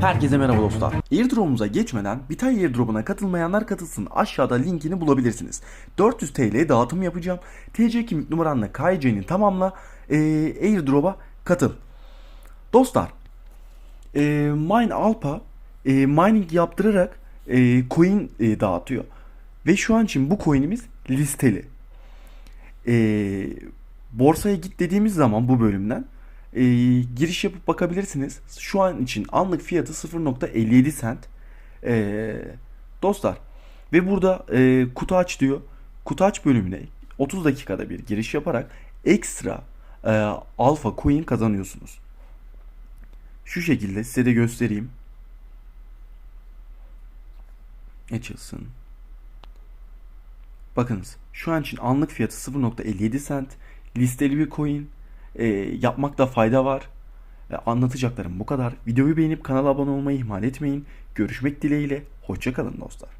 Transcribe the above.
Herkese merhaba dostlar. Airdrop'umuza geçmeden Bitay Airdrop'una katılmayanlar katılsın. Aşağıda linkini bulabilirsiniz. 400 TL dağıtım yapacağım. TC kimlik numaranla KYC'ni tamamla. E, Airdrop'a katıl. Dostlar, e, Mine Alpha e, mining yaptırarak e, coin e, dağıtıyor. Ve şu an için bu coin'imiz listeli. E, borsaya git dediğimiz zaman bu bölümden e, giriş yapıp bakabilirsiniz. Şu an için anlık fiyatı 0.57 cent. E, dostlar ve burada e, kutu aç diyor. Kutu aç bölümüne 30 dakikada bir giriş yaparak ekstra e, alfa coin kazanıyorsunuz. Şu şekilde size de göstereyim. Açılsın. Bakınız şu an için anlık fiyatı 0.57 cent. Listeli bir coin. E, yapmakta fayda var. E, anlatacaklarım bu kadar. Videoyu beğenip kanala abone olmayı ihmal etmeyin. Görüşmek dileğiyle. Hoşçakalın dostlar.